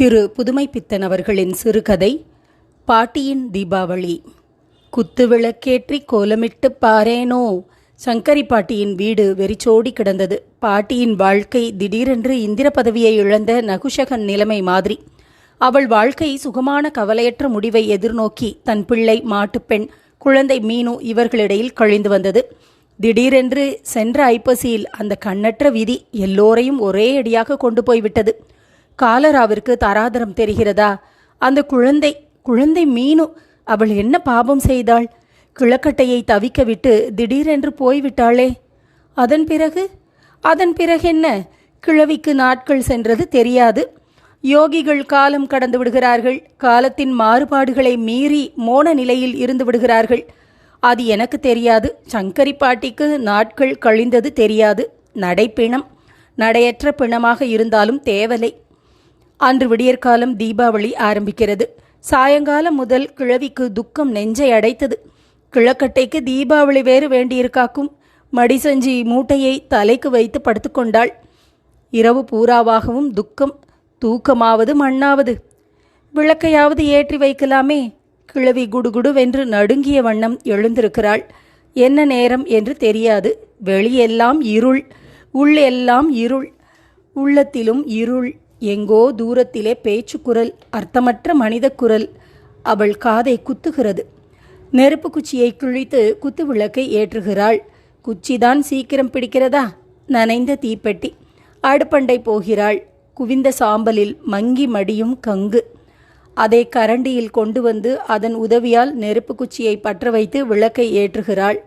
திரு புதுமைப்பித்தன் அவர்களின் சிறுகதை பாட்டியின் தீபாவளி. குத்து விளக்கேற்றி கோலமிட்டு பாரேனோ சங்கரி பாட்டியின் வீடு வெறிச்சோடி கிடந்தது. பாட்டியின் வாழ்க்கை திடீரென்று இந்திர பதவியை இழந்த நகுஷகன் நிலைமை மாதிரி. அவள் வாழ்க்கை சுகமான கவலையற்ற முடிவை எதிர்நோக்கி தன் பிள்ளை மாட்டுப்பெண் குழந்தை மீனு இவர்களிடையில் கழிந்து வந்தது. திடீரென்று சென்ற ஐப்பசியில் அந்த கண்ணற்ற விதி எல்லோரையும் ஒரே அடியாக கொண்டு போய்விட்டது. காலராவிற்கு தராதரம் தெரிகிறதா? அந்த குழந்தை குழந்தை மீனு அவள் என்ன பாபம் செய்தாள்? கிழக்கட்டையை தவிக்க விட்டு திடீரென்று போய்விட்டாளே. அதன் பிறகு? அதன் பிறகு என்ன? கிழவிக்கு நாட்கள் சென்றது தெரியாது. யோகிகள் காலம் கடந்து விடுகிறார்கள். காலத்தின் மாறுபாடுகளை மீறி மோன நிலையில் இருந்து விடுகிறார்கள். அது எனக்கு தெரியாது. சங்கரி பாட்டிக்கு நாட்கள் கழிந்தது தெரியாது. நடைப்பிணம் நடையற்ற பிணமாக இருந்தாலும் தேவலை. அன்று விடியற்காலம் தீபாவளி ஆரம்பிக்கிறது. சாயங்காலம் முதல் கிழவிக்கு துக்கம் நெஞ்சை அடைத்தது. கிழக்கட்டைக்கு தீபாவளி வேறு வேண்டியிருக்காக்கும். மடிசஞ்சி மூட்டையை தலைக்கு வைத்து படுத்துக்கொண்டாள் இரவு பூராவாகவும் துக்கம் தூக்கமாவது மண்ணாவது. விளக்கையாவது ஏற்றி வைக்கலாமே. கிழவி குடுகுடுவென்று நடுங்கிய வண்ணம் எழுந்திருக்கிறாள். என்ன நேரம் என்று தெரியாது. வெளியெல்லாம் இருள் உள்ளெல்லாம் இருள். உள்ளத்திலும் இருள். எங்கோ தூரத்திலே பேச்சுக்குரல் அர்த்தமற்ற மனித குரல் அவள் காதை குத்துகிறது. நெருப்பு குச்சியை கிழித்து குத்து விளக்கை ஏற்றுகிறாள். குச்சிதான் சீக்கிரம் பிடிக்கிறதா? நனைந்த தீப்பெட்டி. அடுப்பண்டை போகிறாள். குவிந்த சாம்பலில் மங்கி மடியும் கங்கு. அதை கரண்டியில் கொண்டு வந்து அதன் உதவியால் நெருப்பு குச்சியை பற்ற வைத்து விளக்கை ஏற்றுகிறாள்.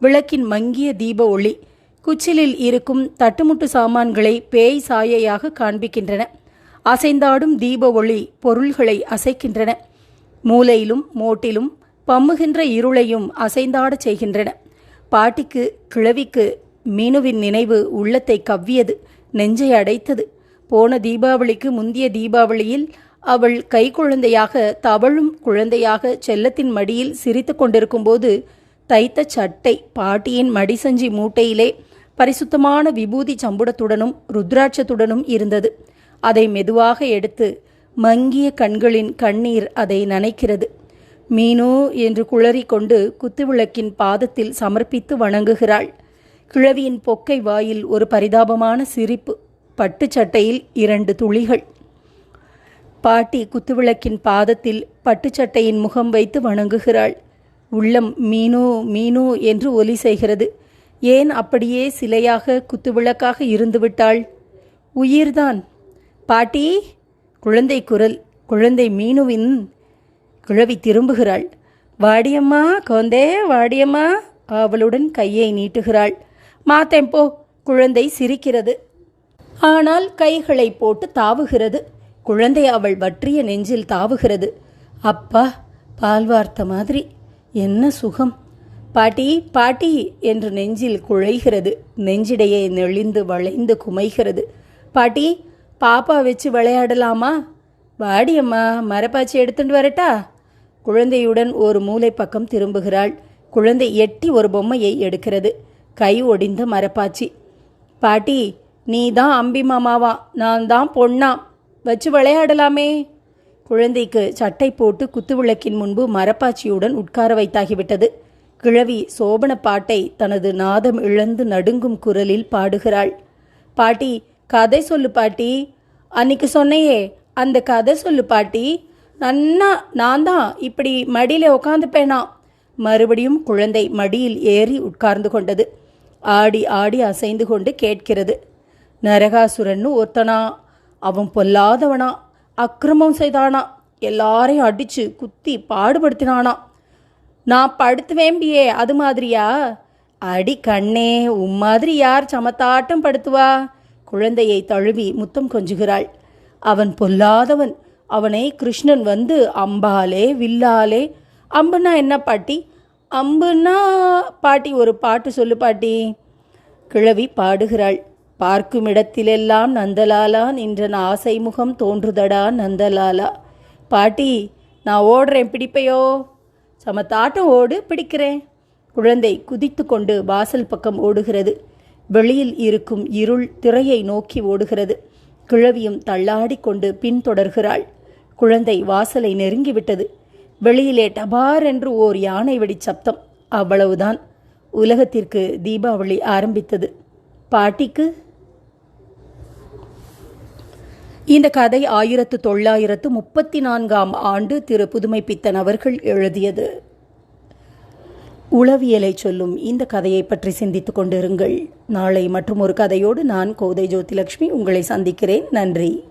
விளக்கின் மங்கிய தீப ஒளி. குச்சிலில் இருக்கும் தட்டுமுட்டு சாமான்களை பேய் சாயையாக காண்பிக்கின்றன. அசைந்தாடும் தீப ஒளி பொருள்களை அசைக்கின்றன. மூலையிலும் மோட்டிலும் பம்முகின்ற இருளையும் அசைந்தாடச் செய்கின்றன. பாட்டிக்கு கிழவிக்கு மீனுவின் நினைவு உள்ளத்தை கவ்வியது நெஞ்சை அடைத்தது. போன தீபாவளிக்கு முந்திய தீபாவளியில் அவள் கைக்குழந்தையாக தவழும் குழந்தையாக செல்லத்தின் மடியில் சிரித்து கொண்டிருக்கும்போது தைத்த சட்டை பாட்டியின் மடிசஞ்சி மூட்டையிலே பரிசுத்தமான விபூதி சம்புடத்துடனும் ருத்ராட்சத்துடனும் இருந்தது. அதை மெதுவாக எடுத்து மங்கிய கண்களின் கண்ணீர் அதை நனைக்கிறது. மீனோ என்று குளறிக்கொண்டு குத்துவிளக்கின் பாதத்தில் சமர்ப்பித்து வணங்குகிறாள். கிழவியின் பொக்கை வாயில் ஒரு பரிதாபமான சிரிப்பு. பட்டுச்சட்டையில் இரண்டு துளிகள். பாட்டி குத்துவிளக்கின் பாதத்தில் பட்டுச்சட்டையின் முகம் வைத்து வணங்குகிறாள். உள்ளம் மீனோ மீனோ என்று ஒலி செய்கிறது. ஏன் அப்படியே சிலையாக குத்துவிளக்காக இருந்துவிட்டாள்? உயிர்தான். பாட்டி குழந்தை குரல் குழந்தை மீனுவின் கிழவி திரும்புகிறாள். வாடியம்மா கோந்தே வாடியம்மா அவளுடன் கையை நீட்டுகிறாள். மாத்தேன் போ குழந்தை சிரிக்கிறது. ஆனால் கைகளை போட்டு தாவுகிறது. குழந்தை அவள் வற்றிய நெஞ்சில் தாவுகிறது. அப்பா பால் வார்த்த மாதிரி என்ன சுகம்? பாட்டி பாட்டி என்று நெஞ்சில் குழைகிறது. நெஞ்சிடையே நெளிந்து வளைந்து குமைகிறது. பாட்டி பாப்பா வச்சு விளையாடலாமா? வாடியம்மா மரப்பாச்சி எடுத்துட்டு வரட்டா? குழந்தையுடன் ஒரு மூலை பக்கம் திரும்புகிறாள். குழந்தை எட்டி ஒரு பொம்மையை எடுக்கிறது. கை ஒடிந்த மரப்பாச்சி. பாட்டி நீ தான் அம்பி மாமாவா? நான் தான் பொண்ணா? வச்சு விளையாடலாமே. குழந்தைக்கு சட்டை போட்டு குத்துவிளக்கின் முன்பு மரப்பாச்சியுடன் உட்கார வைத்தாகிவிட்டது. கிழவி சோபன பாட்டை தனது நாதம் இழந்து நடுங்கும் குரலில் பாடுகிறாள். பாட்டி கதை சொல்லு பாட்டி. அன்னைக்கு சொன்னையே அந்த கதை சொல்லு பாட்டி. நன்னா நான் தான் இப்படி மடியில் உட்காந்துப்பேனா மறுபடியும் குழந்தை மடியில் ஏறி உட்கார்ந்து கொண்டது. ஆடி ஆடி அசைந்து கொண்டு கேட்கிறது. நரகாசுரன்னு ஒருத்தனா. அவன் பொல்லாதவனா. அக்கிரமம் செய்தானா. எல்லாரையும் அடிச்சு குத்தி பாடுபடுத்தினானா. நான் படுத்து வேம்பியே அது மாதிரியா? அடி கண்ணே உம் மாதிரி யார் சமத்தாட்டம் படுத்துவா? குழந்தையை தழுவி முத்தம் கொஞ்சுகிறாள். அவன் பொல்லாதவன். அவனை கிருஷ்ணன் வந்து அம்பாலே வில்லாலே. அம்புனா என்ன பாட்டி? அம்புனா பாட்டி ஒரு பாட்டு சொல்லு பாட்டி. கிழவி பாடுகிறாள். பார்க்கும் இடத்திலெல்லாம் நந்தலாலா நின்றன் ஆசை முகம் தோன்றுதடா நந்தலாலா. பாட்டி நான் ஓடுறேன் பிடிப்பையோ? சமத்தாட்டம் ஓடு பிடிக்கிறேன். குழந்தை குதித்து கொண்டு வாசல் பக்கம் ஓடுகிறது. வெளியில் இருக்கும் இருள் திரையை நோக்கி ஓடுகிறது. கிழவியும் தள்ளாடி கொண்டு பின்தொடர்கிறாள். குழந்தை வாசலை நெருங்கிவிட்டது. வெளியிலே டபார் என்று ஓர் யானை வெடி சப்தம். அவ்வளவுதான். உலகத்திற்கு தீபாவளி ஆரம்பித்தது. பாட்டிக்கு இந்த கதை ஆயிரத்து தொள்ளாயிரத்து முப்பத்தி நான்காம் ஆண்டு திரு புதுமை பித்தன் அவர்கள் எழுதியது. உளவியலை சொல்லும் இந்த கதையை பற்றி சிந்தித்துக் கொண்டிருங்கள். நாளை மற்றும் ஒரு கதையோடு நான் கோதை ஜோதிலட்சுமி உங்களை சந்திக்கிறேன். நன்றி.